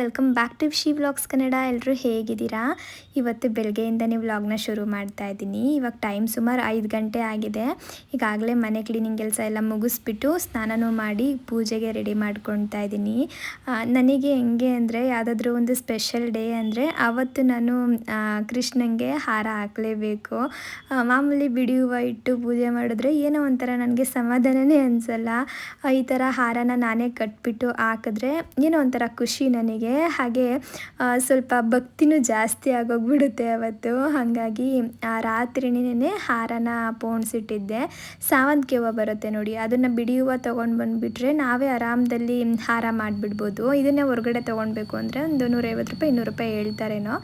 Welcome back to Shi vlogs Kannada. ಎಲ್ಲರೂ ಹೇಗಿದ್ದೀರಾ? ಇವತ್ತು ಬೆಳಗ್ಗೆಯಿಂದನೇ ವ್ಲಾಗ್ನ ಶುರು ಮಾಡ್ತಾ ಇದ್ದೀನಿ. ಇವಾಗ ಟೈಮ್ ಸುಮಾರು ಐದು ಗಂಟೆ ಆಗಿದೆ. ಈಗಾಗಲೇ ಮನೆ ಕ್ಲೀನಿಂಗ್ ಕೆಲಸ ಎಲ್ಲ ಮುಗಿಸ್ಬಿಟ್ಟು ಸ್ನಾನನೂ ಮಾಡಿ ಪೂಜೆಗೆ ರೆಡಿ ಮಾಡ್ಕೊಳ್ತಾ ಇದ್ದೀನಿ. ನನಗೆ ಹೆಂಗೆ ಅಂದರೆ ಯಾವುದಾದ್ರೂ ಒಂದು ಸ್ಪೆಷಲ್ ಡೇ ಅಂದರೆ ಆವತ್ತು ನಾನು ಕೃಷ್ಣನಿಗೆ ಹಾರ ಹಾಕಲೇಬೇಕು. ಮಾಮೂಲಿ ಬಿಡಿ ಹೂವು ಇಟ್ಟು ಪೂಜೆ ಮಾಡಿದ್ರೆ ಏನೋ ಒಂಥರ ನನಗೆ ಸಮಾಧಾನನೇ ಅನಿಸಲ್ಲ. ಈ ಥರ ಹಾರನ ನಾನೇ ಕಟ್ಬಿಟ್ಟು ಹಾಕಿದ್ರೆ ಏನೋ ಒಂಥರ ಖುಷಿ ನನಗೆ. ಹಾಗೆ ಸ್ವಲ್ಪ ಭಕ್ತಿನೂ ಜಾಸ್ತಿ ಆಗೋಗ್ಬಿಡುತ್ತೆ ಅವತ್ತು. ಹಾಗಾಗಿ, ಆ ರಾತ್ರಿನೇ ಹಾರನ ಪೋಣಿಸಿಟ್ಟಿದ್ದೆ. ಸಾವಂತಿಗೆ ಹೂವು ಬರುತ್ತೆ ನೋಡಿ, ಅದನ್ನು ಬಿಡಿ ಹೂವು ತೊಗೊಂಡು ಬಂದುಬಿಟ್ರೆ ನಾವೇ ಆರಾಮದಲ್ಲಿ ಹಾರ ಮಾಡಿಬಿಡ್ಬೋದು. ಇದನ್ನೇ ಹೊರಗಡೆ ತೊಗೊಳ್ಬೇಕು ಅಂದರೆ ಒಂದು ನೂರೈವತ್ತು ರೂಪಾಯಿ, ಇನ್ನೂರು ರೂಪಾಯಿ ಹೇಳ್ತಾರೇನೋ.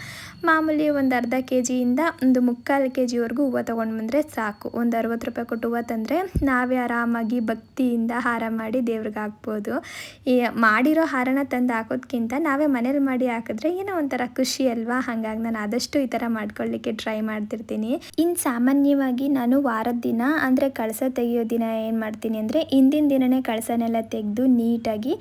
ಮಾಮೂಲಿ ಒಂದು ಅರ್ಧ ಕೆ ಜಿಯಿಂದ ಒಂದು ಮುಕ್ಕಾಲು ಕೆ ಜಿವರೆಗೂ ಹೂವು ತೊಗೊಂಡು ಬಂದರೆ ಸಾಕು. ಒಂದು ಅರವತ್ತು ರೂಪಾಯಿ ಕೊಟ್ಟು ಹೂವು ತಂದರೆ ನಾವೇ ಆರಾಮಾಗಿ ಭಕ್ತಿಯಿಂದ ಹಾರ ಮಾಡಿ ದೇವ್ರಿಗೆ ಹಾಕ್ಬೋದು. ಈ ಮಾಡಿರೋ ಹಾರನ ತಂದು ಹಾಕೋದ್ಕಿಂತ ನಾವೇ ಮನೇಲಿ ಮಾಡಿ ಹಾಕಿದ್ರೆ ಏನೋ ಒಂಥರ ಖುಷಿ ಅಲ್ವಾ? ಹಾಗಾಗಿ ನಾನು ಆದಷ್ಟು ಈ ಥರ ಮಾಡ್ಕೊಳ್ಳಿಕ್ಕೆ ಟ್ರೈ ಮಾಡ್ತಿರ್ತೀನಿ. ಇನ್ನು ಸಾಮಾನ್ಯವಾಗಿ ನಾನು ವಾರದ ದಿನ, ಅಂದರೆ ಕಳಸ ತೆಗೆಯೋ ದಿನ ಏನು ಮಾಡ್ತೀನಿ ಅಂದರೆ ಹಿಂದಿನ ದಿನನೇ ಕಳಸನೆಲ್ಲ ತೆಗೆದು ನೀಟಾಗಿ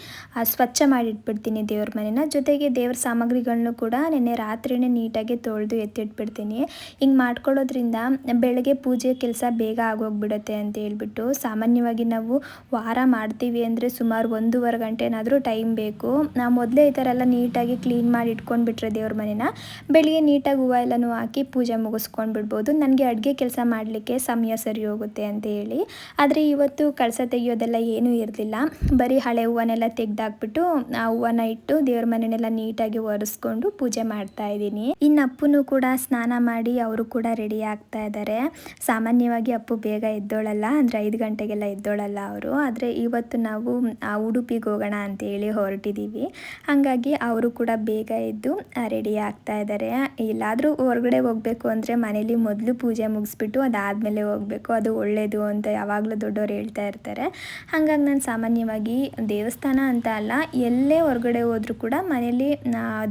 ಸ್ವಚ್ಛ ಮಾಡಿಟ್ಬಿಡ್ತೀನಿ ದೇವ್ರ ಮನೆನ. ಜೊತೆಗೆ ದೇವ್ರ ಸಾಮಗ್ರಿಗಳನ್ನೂ ಕೂಡ ನೆನ್ನೆ ರಾತ್ರಿನೇ ನೀಟಾಗಿ ತೊಳೆದು ಎತ್ತಿಟ್ಬಿಡ್ತೀನಿ. ಹಿಂಗೆ ಮಾಡ್ಕೊಳ್ಳೋದ್ರಿಂದ ಬೆಳಗ್ಗೆ ಪೂಜೆ ಕೆಲಸ ಬೇಗ ಆಗೋಗ್ಬಿಡುತ್ತೆ ಅಂತ ಹೇಳ್ಬಿಟ್ಟು, ಸಾಮಾನ್ಯವಾಗಿ ನಾವು ವಾರ ಮಾಡ್ತೀವಿ ಅಂದರೆ ಸುಮಾರು ಒಂದೂವರೆ ಗಂಟೆನಾದರೂ ಟೈಮ್ ಬೇಕು. ನಾವು ಮೊದಲೇ ಈ ಥರ ಎಲ್ಲ ನೀಟಾಗಿ ಕ್ಲೀನ್ ಮಾಡಿ ಇಟ್ಕೊಂಡ್ಬಿಟ್ರೆ ದೇವ್ರ ಮನೆನ. ಬೆಳಿಗ್ಗೆ ನೀಟಾಗಿ ಹೂವು ಎಲ್ಲನೂ ಹಾಕಿ ಪೂಜೆ ಮುಗಿಸ್ಕೊಂಡು ಬಿಡ್ಬೋದು ನನಗೆ ಅಡುಗೆ ಕೆಲಸ ಮಾಡಲಿಕ್ಕೆ ಸಮಯ ಸರಿ ಹೋಗುತ್ತೆ ಅಂತ ಹೇಳಿ. ಆದರೆ ಇವತ್ತು ಕಳಸ ತೆಗಿಯೋದೆಲ್ಲ ಏನೂ ಇರಲಿಲ್ಲ. ಬರೀ ಹಳೆ ಹೂವನ್ನೆಲ್ಲ ತೆಗ್ದಾಕ್ಬಿಟ್ಟು ಆ ಹೂವನ್ನ ಇಟ್ಟು ದೇವ್ರ ಮನೆನೆಲ್ಲ ನೀಟಾಗಿ ಒರೆಸ್ಕೊಂಡು ಪೂಜೆ ಮಾಡ್ತಾ ಇದ್ದೀನಿ. ಇನ್ನು ಅಪ್ಪನೂ ಕೂಡ ಸ್ನಾನ ಮಾಡಿ ಅವರು ಕೂಡ ರೆಡಿ ಆಗ್ತಾ ಇದ್ದಾರೆ ಸಾಮಾನ್ಯವಾಗಿ ಅಪ್ಪು ಬೇಗ ಎದ್ದೋಳಲ್ಲ ಅಂದರೆ ಐದು ಗಂಟೆಗೆಲ್ಲ ಎದ್ದೋಳಲ್ಲ ಅವರು. ಆದರೆ ಇವತ್ತು ನಾವು ಆ, ಉಡುಪಿಗೆ ಹೋಗೋಣ ಅಂತೇಳಿ ಹೊರಟಿದ್ದೀವಿ ಹಾಗಾಗಿ ಅವರು ಕೂಡ ಬೇಗ ಎದ್ದು ರೆಡಿ ಆಗ್ತಾ ಇದ್ದಾರೆ ಎಲ್ಲಾದರೂ ಹೊರಗಡೆ ಹೋಗಬೇಕು ಅಂದರೆ ಮನೇಲಿ ಮೊದಲು ಪೂಜೆ ಮುಗಿಸ್ಬಿಟ್ಟು ಅದಾದಮೇಲೆ ಹೋಗಬೇಕು. ಅದು ಒಳ್ಳೆಯದು ಅಂತ ಯಾವಾಗಲೂ ದೊಡ್ಡವರು ಹೇಳ್ತಾ ಇರ್ತಾರೆ. ಹಾಗಾಗಿ ನಾನು ಸಾಮಾನ್ಯವಾಗಿ ದೇವಸ್ಥಾನ ಅಂತ ಅಲ್ಲ, ಎಲ್ಲೇ ಹೊರಗಡೆ ಹೋದರೂ ಕೂಡ ಮನೇಲಿ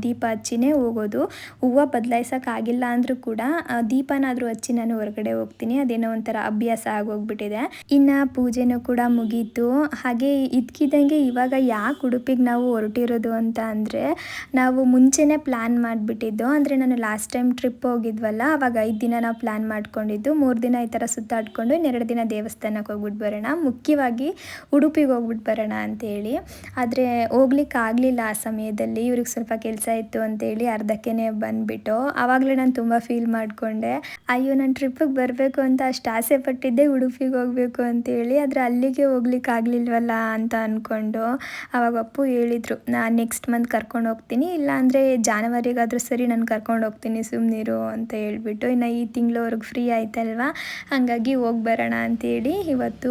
ದೀಪ ಹಚ್ಚಿನೇ ಹೋಗೋದು. ಹೂವು ಬದಲಾಯಿಸೋಕ್ಕಾಗಿಲ್ಲ ಅಂದರೂ ಕೂಡ ದೀಪನಾದರೂ ಹಚ್ಚಿ ನಾನು ಹೊರಗಡೆ ಹೋಗ್ತೀನಿ. ಅದೇನೋ ಒಂಥರ ಅಭ್ಯಾಸ ಆಗೋಗ್ಬಿಟ್ಟಿದೆ. ಇನ್ನು ಪೂಜೆನೂ ಕೂಡ ಮುಗೀತು. ಹಾಗೆ ಇದ್ಕಿದ್ದಂಗೆ ಇವಾಗ ಯಾಕೆ ಉಡುಪಿಗೆ ನಾವು ಹೊರಟಿರೋದು ಅಂತ ನಾವು ಮುಂಚೆನೇ ಪ್ಲ್ಯಾನ್ ಮಾಡಿಬಿಟ್ಟಿದ್ದು. ಅಂದರೆ ನಾನು ಲಾಸ್ಟ್ ಟೈಮ್ ಟ್ರಿಪ್ ಹೋಗಿದ್ವಲ್ಲ, ಅವಾಗ ಐದು ದಿನ ನಾವು ಪ್ಲ್ಯಾನ್ ಮಾಡ್ಕೊಂಡಿದ್ದು. ಮೂರು ದಿನ ಈ ಥರ ಸುತ್ತಾಡಿಕೊಂಡು ಇನ್ನೆರಡು ದಿನ ದೇವಸ್ಥಾನಕ್ಕೆ ಹೋಗ್ಬಿಟ್ಟು ಬರೋಣ. ಮುಖ್ಯವಾಗಿ ಉಡುಪಿಗೆ ಹೋಗ್ಬಿಟ್ಟು ಬರೋಣ ಅಂತೇಳಿ. ಆದರೆ ಹೋಗ್ಲಿಕ್ಕೆ ಆಗಲಿಲ್ಲ ಆ ಸಮಯದಲ್ಲಿ. ಇವ್ರಿಗೆ ಸ್ವಲ್ಪ ಕೆಲಸ ಇತ್ತು ಅಂತೇಳಿ ಅರ್ಧಕ್ಕೇ ಬಂದುಬಿಟ್ಟು. ಆವಾಗಲೇ ನಾನು ತುಂಬ ಫೀಲ್ ಮಾಡಿಕೊಂಡೆ. ಅಯ್ಯೋ, ನಾನು ಟ್ರಿಪ್ಪಿಗೆ ಬರಬೇಕು ಅಂತ ಅಷ್ಟು ಆಸೆ ಪಟ್ಟಿದ್ದೆ. ಉಡುಪಿಗೆ ಹೋಗಬೇಕು ಅಂತೇಳಿ. ಆದರೆ ಅಲ್ಲಿಗೆ ಹೋಗ್ಲಿಕ್ಕೆ ಆಗಲಿಲ್ವಲ್ಲ ಅಂತ ಅಂದ್ಕೊಂಡು ಅವಾಗ ಅಪ್ಪು ಹೇಳಿದರು, ನಾನು ನೆಕ್ಸ್ಟ್ ಮಂತ್ ಕರ್ಕೊಂಡು ಹೋಗ್ತೀನಿ ಇಲ್ಲಾಂದರೆ ಜಾನವರಿಗಾದರೂ ಸರಿ ನಾನು ಕರ್ಕೊಂಡು ಹೋಗ್ತೀನಿ ಸುಮ್ಮನಿರು ಅಂತ ಹೇಳ್ಬಿಟ್ಟು. ಇನ್ನು ಈ ತಿಂಗಳವರೆಗೆ ಫ್ರೀ ಆಯ್ತಲ್ವಾ? ಹಾಗಾಗಿ ಹೋಗಿ ಬರೋಣ ಅಂತೇಳಿ ಇವತ್ತು